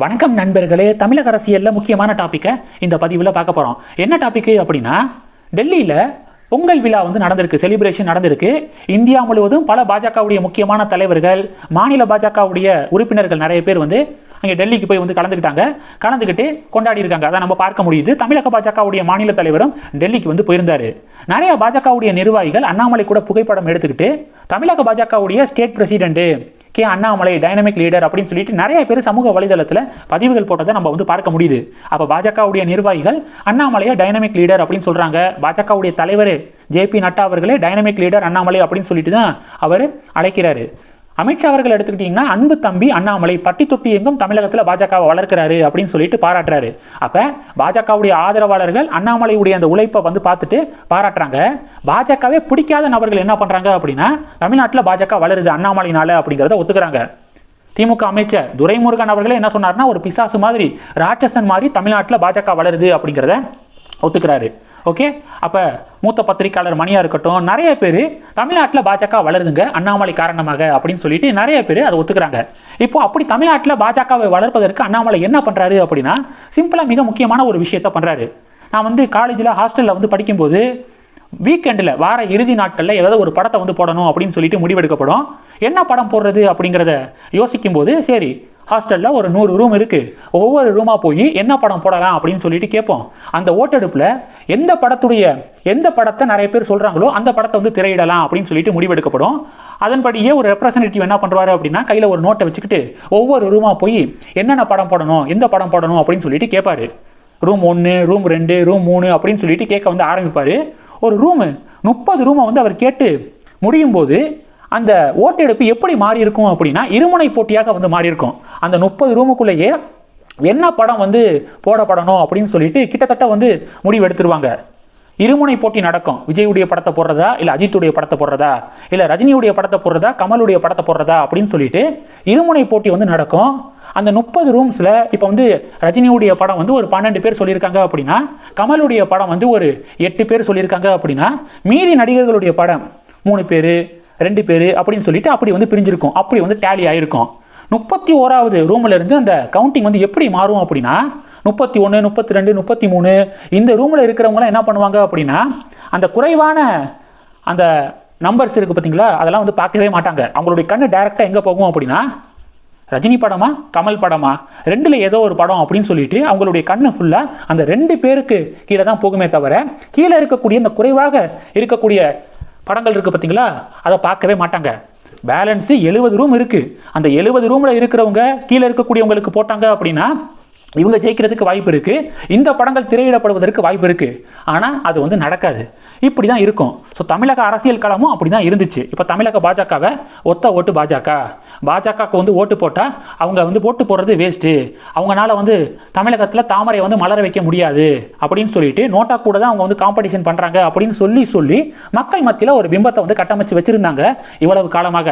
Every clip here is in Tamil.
வணக்கம் நண்பர்களே தமிழக அரசியலில் முக்கியமான டாப்பிக்கை இந்த பதிவில் பார்க்க போகிறோம் என்ன டாப்பிக்கு அப்படின்னா டெல்லியில் பொங்கல் விழா வந்து நடந்திருக்கு செலிப்ரேஷன் நடந்திருக்கு. இந்தியா முழுவதும் பல பாஜகவுடைய முக்கியமான தலைவர்கள் மாநில பாஜகவுடைய உறுப்பினர்கள் நிறைய பேர் வந்து அங்கே டெல்லிக்கு போய் வந்து கலந்துக்கிட்டாங்க. கலந்துக்கிட்டு கொண்டாடி இருக்காங்க. அதை நம்ம பார்க்க முடியுது. தமிழக பாஜகவுடைய மாநில தலைவரும் டெல்லிக்கு வந்து போயிருந்தார். நிறைய பாஜகவுடைய நிர்வாகிகள் அண்ணாமலை கூட புகைப்படம் எடுத்துக்கிட்டு தமிழக பாஜகவுடைய state president K Annamalai dynamic leader அப்படின்னு சொல்லிட்டு நிறைய பேர் சமூக வலைதளத்தில் பதிவுகள் போட்டதை நம்ம வந்து பார்க்க முடியுது. அப்போ பாஜகவுடைய நிர்வாகிகள் அண்ணாமலையை டைனமிக் லீடர் அப்படின்னு சொல்கிறாங்க பாஜகவுடைய தலைவர் ஜேபி நட்டா அவர்களே டைனமிக் லீடர் அண்ணாமலை அப்படின்னு சொல்லிட்டு தான் அவர் அழைக்கிறாரு. அமித்ஷா அவர்கள் எடுத்துக்கிட்டிங்கன்னா அன்பு தம்பி அண்ணாமலை பட்டி தொட்டி எங்கும் தமிழகத்தில் பாஜகவை வளர்க்கிறாரு அப்படின்னு சொல்லிட்டு பாராட்டுறாரு. அப்போ பாஜகவுடைய ஆதரவாளர்கள் அண்ணாமலையுடைய அந்த உழைப்பை வந்து பார்த்துட்டு பாராட்டுறாங்க. பாஜகவே பிடிக்காத நபர்கள் என்ன பண்ணுறாங்க அப்படின்னா தமிழ்நாட்டில் பாஜக வளருது அண்ணாமலையினால அப்படிங்கிறத ஒத்துக்கிறாங்க. திமுக அமைச்சர் துரைமுருகன் அவர்களே என்ன சொன்னார்னா ஒரு பிசாசு மாதிரி ராட்சசன் மாதிரி தமிழ்நாட்டில் பாஜக வளருது அப்படிங்கிறத ஒத்துக்கிறாரு. ஓகே அப்போ மூத்த பத்திரிக்கையாளர் மணியாக இருக்கட்டும் நிறைய பேர் தமிழ்நாட்டில் பாஜக வளருதுங்க அண்ணாமலை காரணமாக அப்படின்னு சொல்லிட்டு நிறைய பேர் அதை ஒத்துக்கிறாங்க. இப்போ அப்படி தமிழ்நாட்டில் பாஜகவை வளர்ப்பதற்கு அண்ணாமலை என்ன பண்ணுறாரு அப்படின்னா சிம்பிளாக மிக முக்கியமான ஒரு விஷயத்த பண்ணுறாரு நான் வந்து காலேஜில் ஹாஸ்டலில் வந்து படிக்கும்போது வீக்கெண்டில் வார இறுதி நாட்களில் ஏதாவது ஒரு படத்தை வந்து போடணும் அப்படின்னு சொல்லிட்டு முடிவெடுக்கப்படும். என்ன படம் போடுறது அப்படிங்கிறத யோசிக்கும்போது சரி ஹாஸ்டலில் ஒரு நூறு ரூம் இருக்குது ஒவ்வொரு ரூமாக போய் என்ன படம் போடலாம் அப்படின்னு சொல்லிட்டு கேட்போம். அந்த ஓட்டெடுப்பில் எந்த படத்துடைய எந்த படத்தை நிறைய பேர் சொல்கிறாங்களோ அந்த படத்தை வந்து திரையிடலாம் அப்படின்னு சொல்லிட்டு முடிவெடுக்கப்படும். அதன்படியே ஒரு ரெப்ரசன்டேட்டிவ் என்ன பண்ணுறாரு அப்படின்னா கையில் ஒரு நோட்டை வச்சுக்கிட்டு ஒவ்வொரு ரூமாக போய் என்னென்ன படம் போடணும் எந்த படம் போடணும் அப்படின்னு சொல்லிட்டு கேட்பாரு. ரூம் ஒன்று ரூம் ரெண்டு ரூம் மூணு அப்படின்னு சொல்லிட்டு கேட்க வந்து ஆரம்பிப்பார். ஒரு ரூமு முப்பது ரூமை வந்து அவர் கேட்டு முடியும் போது அந்த ஓட்டெடுப்பு எப்படி மாறி இருக்கும் அப்படின்னா இருமுனை போட்டியாக வந்து மாறி இருக்கும் அந்த முப்பது ரூமுக்குள்ளேயே என்ன படம் வந்து போடப்படணும் அப்படின்னு சொல்லிட்டு கிட்டத்தட்ட வந்து முடிவு எடுத்துருவாங்க இருமுனை போட்டி நடக்கும். விஜயுடைய படத்தை போடுறதா இல்லை அஜித்துடைய படத்தை போடுறதா இல்லை ரஜினியுடைய படத்தை போடுறதா கமலுடைய படத்தை போடுறதா அப்படின்னு சொல்லிட்டு இருமுனை போட்டி வந்து நடக்கும். அந்த முப்பது ரூம்ஸில் இப்போ வந்து ரஜினியுடைய படம் வந்து ஒரு பன்னெண்டு பேர் சொல்லியிருக்காங்க அப்படின்னா கமலுடைய படம் வந்து ஒரு எட்டு பேர் சொல்லியிருக்காங்க அப்படின்னா மீதி நடிகர்களுடைய படம் மூணு பேர் ரெண்டு பேர் அப்படின்னு சொல்லிட்டு அப்படி வந்து பிரிஞ்சிருக்கும். அப்படி வந்து டேலி ஆகிருக்கும் முப்பத்தி ஓராவது ரூமில் இருந்து அந்த கவுண்டிங் வந்து எப்படி மாறும் அப்படின்னா முப்பத்தி ஒன்று முப்பத்தி ரெண்டு முப்பத்தி மூணு இந்த ரூமில் இருக்கிறவங்களாம் என்ன பண்ணுவாங்க அப்படின்னா அந்த குறைவான அந்த நம்பர்ஸ் இருக்குது பார்த்தீங்களா அதெல்லாம் வந்து பார்க்கவே மாட்டாங்க. அவங்களுடைய கண்ணு டைரெக்டாக எங்கே போகும் அப்படின்னா ரஜினி படமா கமல் படமா ரெண்டில் ஏதோ ஒரு படம் அப்படின்னு சொல்லிட்டு அவங்களுடைய கண்ணு ஃபுல்லாக அந்த ரெண்டு பேருக்கு கீழே தான் போகுமே தவிர கீழே இருக்கக்கூடிய அந்த குறைவாக இருக்கக்கூடிய படங்கள் இருக்குது பார்த்தீங்களா? அதை பார்க்கவே மாட்டாங்க. பேலன்ஸு எழுபது ரூம் இருக்குது அந்த எழுபது ரூமில் இருக்கிறவங்க கீழே இருக்கக்கூடியவங்களுக்கு போட்டாங்க அப்படின்னா இவங்க ஜெயிக்கிறதுக்கு வாய்ப்பு இருக்குது இந்த படங்கள் திரையிடப்படுவதற்கு வாய்ப்பு இருக்குது ஆனால் அது வந்து நடக்காது. இப்படி தான் இருக்கும். ஸோ தமிழக அரசியல் களமும் அப்படி தான் இருந்துச்சு. இப்போ தமிழக பாஜகவை ஒத்த ஓட்டு பாஜக. பாஜகவுக்கு வந்து ஓட்டு போட்டால் அவங்க வந்து ஓட்டு போடுறது வேஸ்ட்டு அவங்களால வந்து தமிழகத்தில் தாமரை வந்து மலர வைக்க முடியாது அப்படின்னு சொல்லிட்டு நோட்டா கூட தான் அவங்க வந்து காம்படிஷன் பண்ணுறாங்க அப்படின்னு சொல்லி சொல்லி மக்கள் மத்தியில் ஒரு பிம்பத்தை வந்து கட்டமைச்சு வச்சுருந்தாங்க இவ்வளவு காலமாக.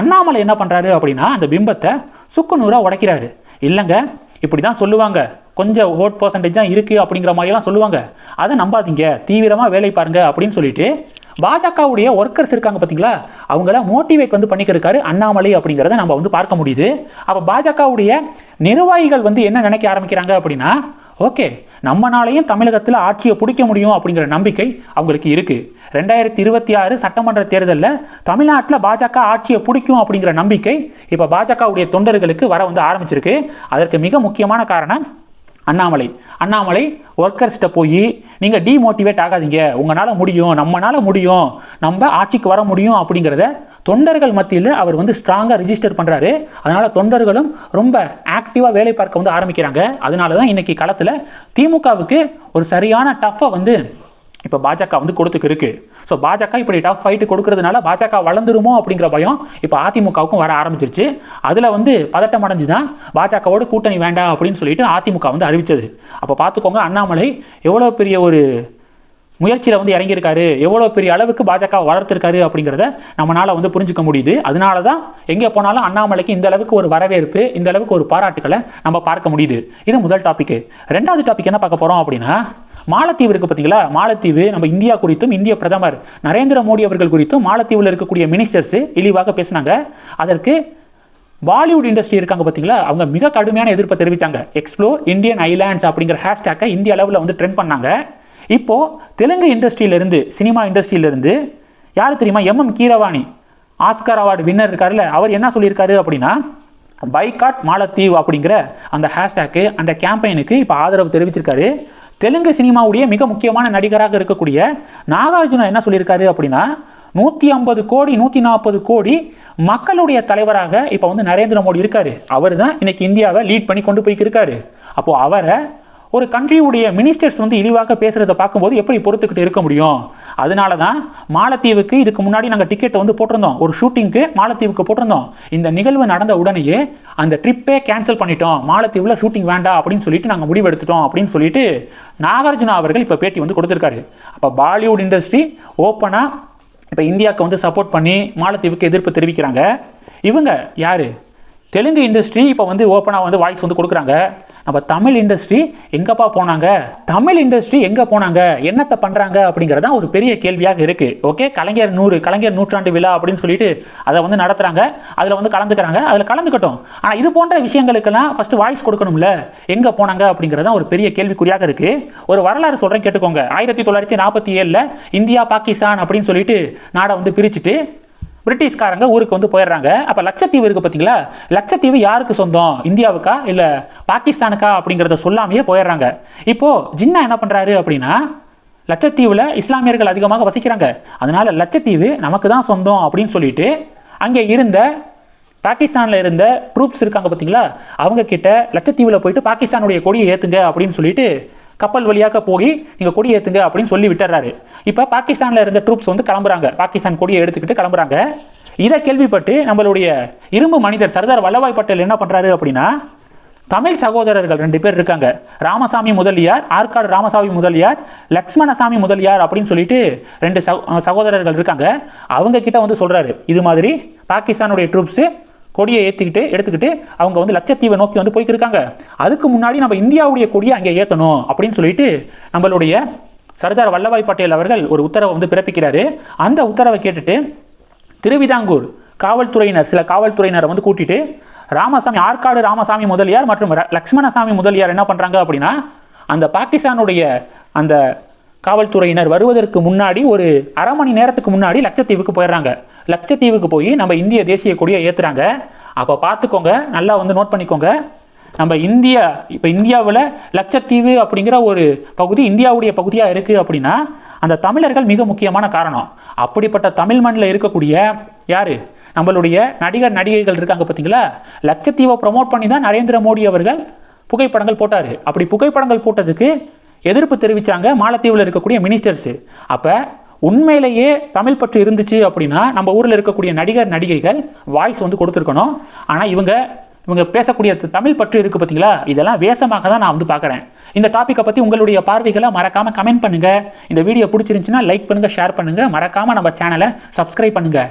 அண்ணாமலை என்ன பண்ணுறாரு அப்படின்னா அந்த பிம்பத்தை சுக்கு நூறாக உடைக்கிறாரு. இல்லைங்க இப்படி தான் சொல்லுவாங்க. கொஞ்சம் ஓட் பர்சன்டேஜ் தான் இருக்குது அப்படிங்கிற மாதிரிலாம் சொல்லுவாங்க. அதை நம்பாதீங்க. தீவிரமாக வேலை பாருங்க அப்படின்னு சொல்லிட்டு பாஜகவுடைய ஒர்க்கர்ஸ் இருக்காங்க பார்த்தீங்களா? அவங்கள மோட்டிவேட் வந்து பண்ணிக்கிருக்காரு அண்ணாமலை அப்படிங்கிறத நம்ம வந்து பார்க்க முடியுது. அப்போ பாஜகவுடைய நிர்வாகிகள் வந்து என்ன நினைக்க ஆரம்பிக்கிறாங்க அப்படின்னா ஓகே நம்மனாலையும் தமிழகத்தில் ஆட்சியை பிடிக்க முடியும் அப்படிங்கிற நம்பிக்கை அவங்களுக்கு இருக்குது ரெண்டாயிரத்தி இருபத்தி ஆறு சட்டமன்ற தேர்தலில் தமிழ்நாட்டில் பாஜக ஆட்சியை பிடிக்கும் அப்படிங்கிற நம்பிக்கை இப்போ பாஜகவுடைய தொண்டர்களுக்கு வர வந்து ஆரம்பிச்சிருக்கு. அதற்கு மிக முக்கியமான காரணம் அண்ணாமலை. அண்ணாமலை ஒர்க்கர்ஸ்கிட்ட போய் நீங்கள் டிமோட்டிவேட் ஆகாதீங்க. உங்களால் முடியும். நம்மளால் முடியும். நம்ம ஆட்சிக்கு வர முடியும் அப்படிங்கிறத தொண்டர்கள் மத்தியில் அவர் வந்து ஸ்ட்ராங்காக ரிஜிஸ்டர் பண்ணுறாரு அதனால் தொண்டர்களும் ரொம்ப ஆக்டிவாக வேலை பார்க்க வந்து ஆரம்பிக்கிறாங்க. அதனால தான் இன்றைக்கி களத்தில் திமுகவுக்கு ஒரு சரியான டஃப்பை வந்து இப்போ பாஜக வந்து கொடுத்துக்கு இருக்கு. ஸோ பாஜக இப்படி டஃப் ஃபைட்டு கொடுக்கறதுனால பாஜக வளர்ந்துருமோ அப்படிங்கிற பயம் இப்போ அதிமுகவுக்கும் வர ஆரம்பிச்சிருச்சு. அதில் வந்து பதட்டம் அடைஞ்சு தான் பாஜகவோட கூட்டணி வேண்டாம் அப்படின்னு சொல்லிட்டு அதிமுக வந்து அறிவித்தது அப்போ பார்த்துக்கோங்க அண்ணாமலை எவ்வளோ பெரிய ஒரு முயற்சியில் வந்து இறங்கியிருக்காரு. எவ்வளோ பெரிய அளவுக்கு பாஜக வளர்த்துருக்காரு அப்படிங்கிறத நம்மளால் வந்து புரிஞ்சுக்க முடியுது. அதனால தான் எங்கே போனாலும் அண்ணாமலைக்கு இந்த அளவுக்கு ஒரு வரவேற்பு இந்த அளவுக்கு ஒரு பாராட்டுக்களை நம்ம பார்க்க முடியுது. இது முதல் டாபிக் ரெண்டாவது டாபிக் என்ன பார்க்க போகிறோம் அப்படின்னா மாலத்தீவு இருக்குது பார்த்தீங்களா மாலத்தீவு நம்ம இந்தியா குறித்தும் இந்திய பிரதமர் நரேந்திர மோடி அவர்கள் குறித்தும் மாலத்தீவில் இருக்கக்கூடிய மினிஸ்டர்ஸ் இழிவாக பேசினாங்க. அதற்கு பாலிவுட் இண்டஸ்ட்ரி இருக்காங்க பார்த்தீங்களா அவங்க மிக கடுமையான எதிர்ப்பை தெரிவித்தாங்க எக்ஸ்ப்ளோர் இந்தியன் ஐலாண்ட்ஸ் அப்படிங்கிற ஹேஷ்டேக்கை இந்திய அளவில் வந்து ட்ரெண்ட் பண்ணாங்க. இப்போது தெலுங்கு இண்டஸ்ட்ரியிலேருந்து சினிமா இண்டஸ்ட்ரியிலேருந்து யார் தெரியுமா? MM Keeravani Oscar award winner இருக்காருல்ல அவர் என்ன சொல்லியிருக்காரு அப்படின்னா பைகாட் மாலத்தீவ் அப்படிங்கிற அந்த ஹேஷ்டேக்கு அந்த கேம்பெயினுக்கு இப்போ ஆதரவு தெரிவிச்சிருக்காரு. தெலுங்கு சினிமாவுடைய மிக முக்கியமான நடிகராக இருக்கக்கூடிய நாகார்ஜுனா என்ன சொல்லியிருக்காரு அப்படின்னா நூற்றி ஐம்பது கோடி நூற்றி நாற்பது கோடி மக்களுடைய தலைவராக இப்போ வந்து நரேந்திர மோடி இருக்காரு. அவர் தான் இன்னைக்கு இந்தியாவை லீட் பண்ணி கொண்டு போய்க்கிருக்காரு அப்போது அவரை ஒரு கண்ட்ரியுடைய மினிஸ்டர்ஸ் வந்து இழிவாக பேசுகிறத பார்க்கும்போது எப்படி பொறுத்துக்கிட்டு இருக்க முடியும்? அதனால தான் மாலத்தீவுக்கு இதுக்கு முன்னாடி நாங்கள் டிக்கெட் வந்து போட்டிருந்தோம். ஒரு ஷூட்டிங்க்கு மாலத்தீவுக்கு போட்டிருந்தோம். இந்த நிகழ்வு நடந்த உடனேயே அந்த ட்ரிப்பே கேன்சல் பண்ணிட்டோம். மாலத்தீவில் ஷூட்டிங் வேண்டாம் அப்படின்னு சொல்லிட்டு நாங்கள் முடிவெடுத்துட்டோம் அப்படின்னு சொல்லிட்டு நாகார்ஜுனா அவர்கள் இப்போ பேட்டி வந்து கொடுத்துருக்காரு. அப்போ பாலிவுட் இண்டஸ்ட்ரி ஓப்பனாக இப்போ இந்தியாவுக்கு வந்து சப்போர்ட் பண்ணி மாலத்தீவுக்கு எதிர்ப்பு தெரிவிக்கிறாங்க. இவங்க யார்? தெலுங்கு இண்டஸ்ட்ரி இப்போ வந்து ஓப்பனாக வந்து வாய்ஸ் வந்து கொடுக்குறாங்க. நம்ம தமிழ் இண்டஸ்ட்ரி எங்கப்பா போனாங்க? தமிழ் இண்டஸ்ட்ரி எங்கே போனாங்க? என்னத்தை பண்ணுறாங்க அப்படிங்கிறது ஒரு பெரிய கேள்வியாக இருக்குது ஓகே கலைஞர் நூறு கலைஞர் நூற்றாண்டு விழா அப்படின்னு சொல்லிட்டு அதை வந்து நடத்துகிறாங்க அதில் வந்து கலந்துக்கிறாங்க. அதில் கலந்துக்கட்டும். ஆனால் இது போன்ற விஷயங்களுக்கெல்லாம் ஃபஸ்ட்டு வாய்ஸ் கொடுக்கணும்ல. எங்கே போனாங்க? அப்படிங்கிறது ஒரு பெரிய கேள்விக்குறியாக இருக்குது ஒரு வரலாறு சொல்கிறேன் கேட்டுக்கோங்க. ஆயிரத்தி தொள்ளாயிரத்தி நாற்பத்தி ஏழில் இந்தியா பாகிஸ்தான் அப்படின்னு சொல்லிட்டு நாடை வந்து பிரிச்சுட்டு பிரிட்டிஷ்காரங்க ஊருக்கு வந்து போயிடுறாங்க. அப்போ லட்சத்தீவு இருக்குது பார்த்தீங்களா லட்சத்தீவு யாருக்கு சொந்தம்? இந்தியாவுக்கா இல்லை பாகிஸ்தானுக்கா அப்படிங்கிறத சொல்லாமையே போயிடுறாங்க. இப்போது ஜின்னா என்ன பண்ணுறாரு அப்படின்னா லட்சத்தீவில் இஸ்லாமியர்கள் அதிகமாக வசிக்கிறாங்க. அதனால் லட்சத்தீவு நமக்கு தான் சொந்தம் அப்படின்னு சொல்லிட்டு அங்கே இருந்த பாகிஸ்தானில் இருந்த ட்ரூப்ஸ் இருக்காங்க பார்த்தீங்களா அவங்க கிட்ட லட்சத்தீவில் போயிட்டு பாகிஸ்தானுடைய கொடியை ஏற்றுங்க அப்படின்னு சொல்லிட்டு கப்பல் வழியாக போய் நீங்கள் கொடி ஏற்றுங்க அப்படின்னு சொல்லி விட்டுறாரு இப்போ பாகிஸ்தானில் இருந்த ட்ரூப்ஸ் வந்து கிளம்புறாங்க. பாகிஸ்தான் கொடியை எடுத்துக்கிட்டு கிளம்புறாங்க. இதை கேள்விப்பட்டு நம்மளுடைய இரும்பு மனிதர் சர்தார் வல்லபாய் பட்டேல் என்ன பண்ணுறாரு அப்படின்னா தமிழ் சகோதரர்கள் ரெண்டு பேர் இருக்காங்க. ராமசாமி முதலியார் ஆற்காடு ராமசாமி முதலியார் லக்ஷ்மணசாமி முதலியார் அப்படின்னு சொல்லிட்டு ரெண்டு சகோ- சகோதரர்கள் இருக்காங்க. அவங்க கிட்ட வந்து சொல்கிறாரு இது மாதிரி பாகிஸ்தானுடைய ட்ரூப்ஸு கொடியை ஏற்றிக்கிட்டு எடுத்துக்கிட்டு அவங்க வந்து லட்சத்தீவை நோக்கி வந்து போய்க்கு இருக்காங்க அதுக்கு முன்னாடி நம்ம இந்தியாவுடைய கொடியை அங்கே ஏற்றணும் அப்படின்னு சொல்லிட்டு நம்மளுடைய சர்தார் வல்லபாய் பட்டேல் அவர்கள் ஒரு உத்தரவை வந்து பிறப்பிக்கிறாரு. அந்த உத்தரவை கேட்டுட்டு திருவிதாங்கூர் காவல்துறையினர் சில காவல்துறையினரை வந்து கூட்டிட்டு ராமசாமி ஆற்காடு ராமசாமி முதலியார் மற்றும் லக்ஷ்மணசாமி முதலியார் என்ன பண்ணுறாங்க அப்படின்னா அந்த பாகிஸ்தானுடைய அந்த காவல்துறையினர் வருவதற்கு முன்னாடி ஒரு அரை மணி நேரத்துக்கு முன்னாடி லட்சத்தீவுக்கு போயிடுறாங்க. லட்சத்தீவுக்கு போய் நம்ம இந்திய தேசிய கொடியை ஏற்றுறாங்க அப்போ பார்த்துக்கோங்க நல்லா வந்து நோட் பண்ணிக்கோங்க. நம்ம இந்தியா இப்போ இந்தியாவில் லட்சத்தீவு அப்படிங்கிற ஒரு பகுதி இந்தியாவுடைய பகுதியாக இருக்குது அப்படின்னா அந்த தமிழர்கள் மிக முக்கியமான காரணம். அப்படிப்பட்ட தமிழ் மண்ணில் இருக்கக்கூடிய யார்? நம்மளுடைய நடிகர் நடிகைகள் இருக்காங்க பார்த்தீங்களா லட்சத்தீவை ப்ரமோட் பண்ணி தான் நரேந்திர மோடி அவர்கள் புகைப்படங்கள் போட்டார். அப்படி புகைப்படங்கள் போட்டதுக்கு எதிர்ப்பு தெரிவித்தாங்க மாலத்தீவில் இருக்கக்கூடிய மினிஸ்டர்ஸு அப்போ உண்மையிலேயே தமிழ் பற்று இருந்துச்சு அப்படின்னா நம்ம ஊரில் இருக்கக்கூடிய நடிகர் நடிகைகள் வாய்ஸ் வந்து கொடுத்துருக்கணும். ஆனால் இவங்க இவங்க பேசக்கூடிய தமிழ் பற்று இருக்குது பார்த்தீங்களா இதெல்லாம் வேஷமாக தான் நான் வந்து பார்க்குறேன் இந்த டாப்பிக்கை பற்றி உங்களுடைய பார்வைகளை மறக்காமல் கமெண்ட் பண்ணுங்கள் இந்த வீடியோ பிடிச்சிருந்துச்சின்னா லைக் பண்ணுங்கள் ஷேர் பண்ணுங்கள் மறக்காமல் நம்ம சேனலை சப்ஸ்கிரைப் பண்ணுங்கள்